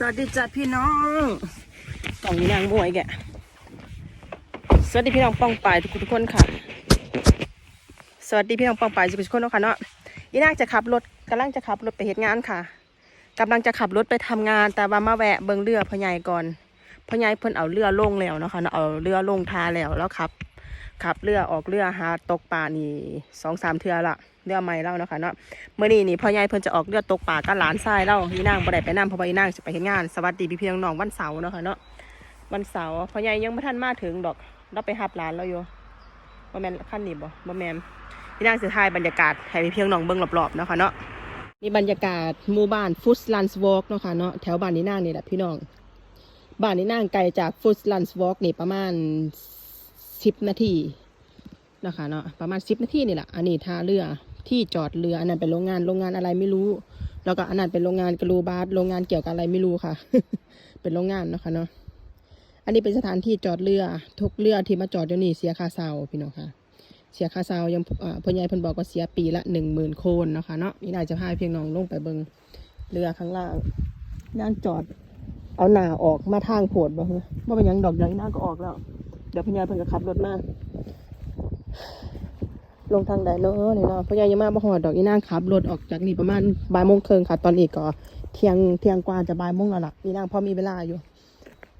สวัสดีจ้ะพี่น้องกล่องนี้นางบวยแกสวัสดีพี่น้องป้องปายทุกทุกคนค่ะ สวัสดีพี่น้องป้องปายทุกทุกคนนะคะเนาะอีนางจะขับรถกำลังจะขับรถไปเหตุงานค่ะกำลังจะขับรถไปทำงาน แต่ว่ามาแวะเบิงเรือพ่อใหญ่ก่อนพ่อใหญ่เพิ่นเอาเรือลงแล้วนะคะเอาเรือลงทาแล้วแล้วขับ ขับเรือออกเรือหาตกปลานี่สองสามเทือละเรือใหม่เล่าเนาะค่ะเนาะเมื่อนี้นี่พ่อใหญ่เพิ่นจะออกเรือตกปลากับหลานชายเล่าอีนางบ่ได้ไปนำเพราะว่าอีนางจะไปเฮ็ดงานสวัสดีพี่พี่น้องวันเสาร์เนาะค่ะเนาะวันเสาร์พ่อใหญ่ยังไม่ทันมาถึงดอกเราไปหับหลานเราอยู่บ่แมนขั้นนี้บ่บ่แมนอีนางสิถ่ายบรรยากาศให้พี่พี่น้องเบิ่งรอบๆเนาะค่ะเนาะนี่บรรยากาศหมู่บ้านฟุตลันส์วอล์กเนาะค่ะเนาะแถวบ้านนี้นางนี่แหละพี่น้องบ้านนี้นางไกลจากฟุตลันส์วอล์กนี่ประมาณ สิบนาทีนะคะเนาะประมาณสิบนาทีนี่แหละอันนี้ท่าเรือที่จอดเรืออันนั้นเป็นโรงงานโรงงานอะไรไม่รู้ แล้วก็อันนั้นเป็นโรงงานกระลูบาสโรงงานเกี่ยวกับอะไรไม่รู้ค่ะ เป็นโรงงานนะคะเนาะอันนี้เป็นสถานที่จอดเรือทุกเรือที่มาจอดเดี๋ยนี้เสียค่าเช่าพี่น้องค่ะเสียค่าเช่ายังอ่าพ่อใหญ่เพิ่นบอกว่าเสียปีละหนึ่งหมื่นโคนนะคะเนาะนี่นายจะพาเพียงน้องลงไปเบิงเรือข้างล่างนั่งจอดเอาหน้าออกมาทางโผดบ่เฮ้ยว่าเป็นยังดอกใหญ่หน้าก็ออกแล้ว ดี๋ยวพ่อใหญ่เพิ่นก็ขับรถมาลงทางใดเนาะนี่เนาะพ่อใหญ่ยังมาบ่ฮอดดอกอีนางขับรถออกจากนี่ประมาณบ่ายโมงครึ่งค่ะ ตอนนี้ก็เที่ยงเที่ยงกว่าจะบ่ายโมงแล้วล่ะอีนางพอมีเวลาอยู่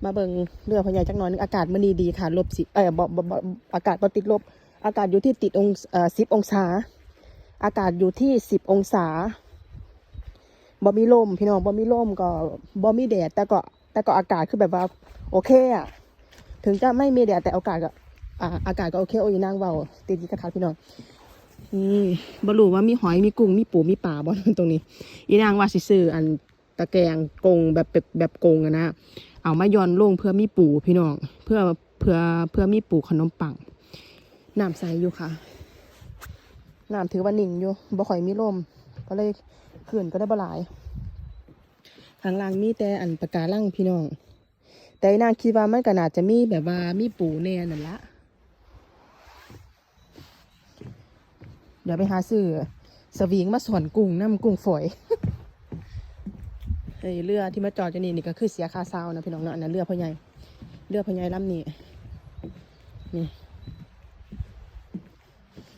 มาเบิ่งเรือพ่อใหญ่จักหน่อยนึงอากาศมื้อนี้ดีค่ะลบสิเอ้ยบ่บ่อากาศบ่ติดลบ อากาศอยู่ที่ติดองศเอ่อ10องศา อากาศอยู่ที่10องศาบ่มีลมพี่น้องบ่มีลมก็บ่มีแดดแต่ก็แต่ก็อากาศคือแบบว่า โอเคอะ ถึงจะไม่มีแดดแต่อากาศก็อ่าอากาศก็โอเคโอ้ยนางเว้าติดกันคักพี่น้องนี่บรูว่ามีหอยมีกุ้งมีปูมีปลาบ่ตรงนี้ อีนางว่าสิซื้ออันตะแกรงกงแบบแบบแบบกงอะนะเอามาย้อนลงเพื่อมีปูพี่น้อง เพื่อเพื่อเพื่อมีปูขนมปังน้ำใสอยู่ค่ะน้ำถือว่านิ่งอยู่บ่ค่อยมีลมก็เลยขื่นก็ได้บ่หลายข้างล่างมีแต่อันปะการังพี่น้อง แต่นางคิดว่ามันก็น่าจะมีแบบว่ามีปูแน่นั่นละเดี๋ยวไปหาซื้อสวิงมาสอนกุ้งน้ำกุ้งฝอยเฮ้ยเรือที่มาจอดจะนี่นี่ก็คือเสียค่าเช่านะพี่น้องเนาะอันนั้นเรือพ่อใหญ่เรือพ่อใหญ่ลำนี้นี่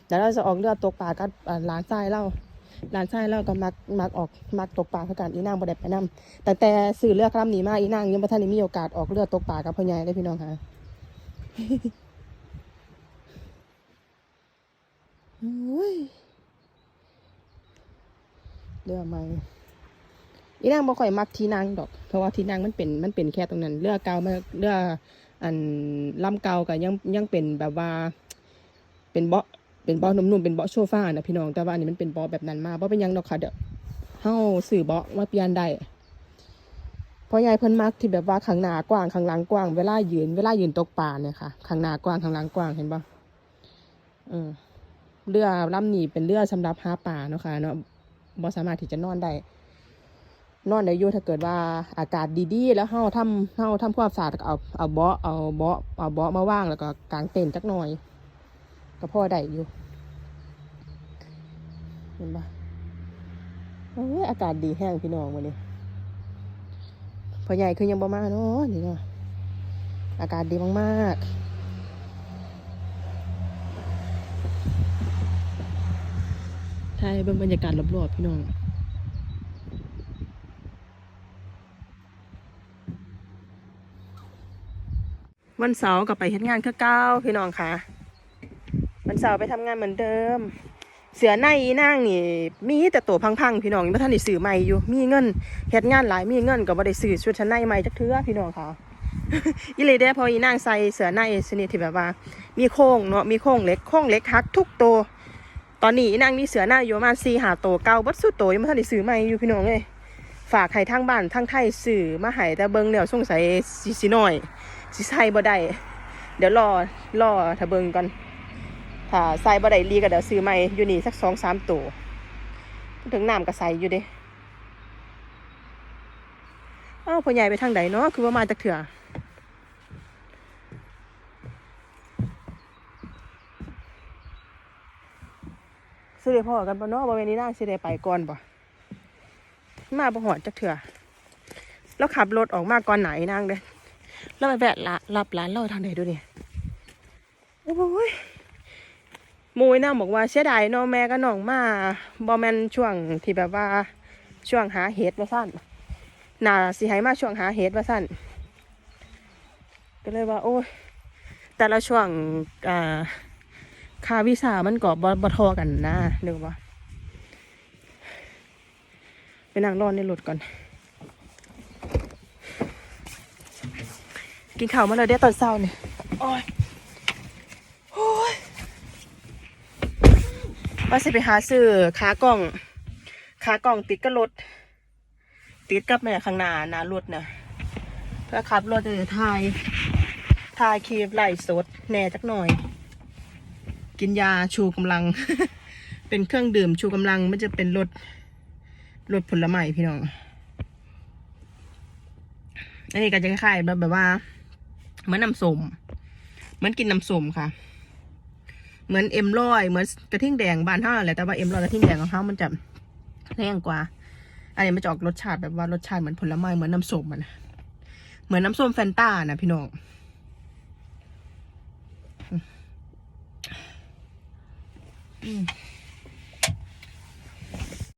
เดี๋ยวเราจะออกเรือตกปลากับอ่าหลานทรายเล่า หลานทรายเล่าก็มักมักออกมักตกปลาเพื่อกันอีนางบ่ได้ไปนํแต่แต่สื่อเรือลำนี้มาอีนางยังบ่ทันได้มีโอกาสออกเรือดตกปลากับพ่อใหญ่เลยพี่น้องค่ะโอ้เรือใหม่อีนางบ่ค่อยมักที่นางดอก เพราะว่าที่นางมันเป็นมันเป็นแค่ตรงนั้นเรือเก่ามาเรืออันลำเก่าก็ยังยังเป็นแบบว่า เป็นเบา เป็นเบาะนุ่มๆเป็นเบาะโซฟานะพี่น้องแต่ว่าอันนี้มันเป็นเบาะแบบนั้นมาเพราะเป็นยังดอกค่ะเดี๋ยวเฮาสื่อเบาะมาเปลี่ยนได้เพราะยายเพิ่นมักที่แบบว่าข้างหน้ากว้างข้างหลังกว้างเวลายืนเวลายืนตกปลาเนี่ยค่ะข้างหน้ากว้างข้างหลังกว้างเห็นปะเออเรือลำนี้เป็นเรือสำหรับหาปลาเนาะค่ะเนาะบ่สามารถที่จะนอนได้นอนได้อยู่ถ้าเกิดว่าอากาศดีๆ แล้วเฮาทำเฮาทำความสะอาดเอาเอาเบาะเอาเบาะเอาเบาะมาว่างแล้วก็กางเต็นท์จักหน่อย ก็พอได้อยู่ เห็นปะโอ้ยอากาศดีแห้งพี่น้องวันนี้พอใหญ่คือยังบ่มาเนาะนี่เนาะอากาศดีมากๆใช่เป็นบรรยากาศรอบๆพี่น้องวันเสาร์ก็ไปเฮ็ดงานคือเก้าพี่น้องค่ะ เสาร์ไปทำงานเหมือนเดิม เสือในอีนางนี่มีแต่ตัวพังๆพี่น้องยังบ่ทันได้ซื้อใหม่อยู่ มีเงินเฮ็ดงานหลายมีเงินก็บ่ได้ซื้อชุดชั้นในใหม่จักเทื่อพี่น้องค่ะอีเลยเด้พออีนางใส่เสือในชนิดที่แบบว่า มีโค้งเนาะมีโค้งเล็กโค้งเล็กฮักทุกตัวตอนนี้นางมีเสือหน้าอยู่ประมาณสี่หาตัวเก่าบัดสุดตัวยังไม่ทันได้ซื้อใหม่อยู่พี่น้องเลยฝากให้ทางบ้านทางไทยซื้อมาให้แต่เบิ่งแล้วสงสัยสิสิน้อยสิใส่บ่ได้เดี๋ยวรอรอถ้าเบิ่งก่อน ถ้าใส่บ่ได้ลีก็เดี๋ยวซื้อใหม่อยู่นี่สักสองสามตัวถึงน้ำก็ใส่อยู่เด้อ้าวพ่อใหญ่ไปทางใดเนาะคือว่ามาจากเถื่อสิได้พ่อกันปะเนาะบ่แม่นนี่นางสิได้ไปก่อนบ่มาบ่หอดจักเถื่อแล้วขับรถออกมาก่อนไหนนางเด้แล้วไปแวะรับร้านเราทางไหนดูดิโอ้ยห มูยนางบอกว่าเสียดายเน้องแม่ก็น้องมาบอแมนช่วงที่แบบว่าช่วงหาเห็ดว่าสั้นน่าสิให้มาช่วงหาเห็ดว่าสั้นก็เลยว่า โอ้ยแต่ละช่วงอ่าค่าวีซ่ามันก็บบทอกันนะนึกว่าไปนั่งรอในรถก่อน กินข้าวมาเลยเดี๋ยวตอนเช้าเนี่ยโอ้ยโอ้ย ว่าสิไปหาซื้อขากล่องขากล่องติดกับรถติดกับแม่ข้างหน้าหน้ารถนะเพื่อขับรถจะถ่ายถ่ายคลิปไล่สดแหน่จักหน่อย กินยาชูกำลัง เป็นเครื่องดื่มชูกำลังมันจะเป็นรสรสผลไม้พี่น้องอันนี้ก็จะคล้ายๆแบบแบบว่าเหมือนน้ำส้มเหมือนกินน้ำส้มค่ะ เหมือนเอ็มร้อยเหมือนกระทิ่งแดงบานเท่าแหละแต่ว่าเอ็มร้อยกระทิ่งแดงของเขามันจะแรงกว่า อันนี้มันจะออกรสชาติแบบว่ารสชาติเหมือนผลไม้เหมือนน้ำส้มอะนะเหมือนน้ำส้มแฟนต้านะพี่น้องอืม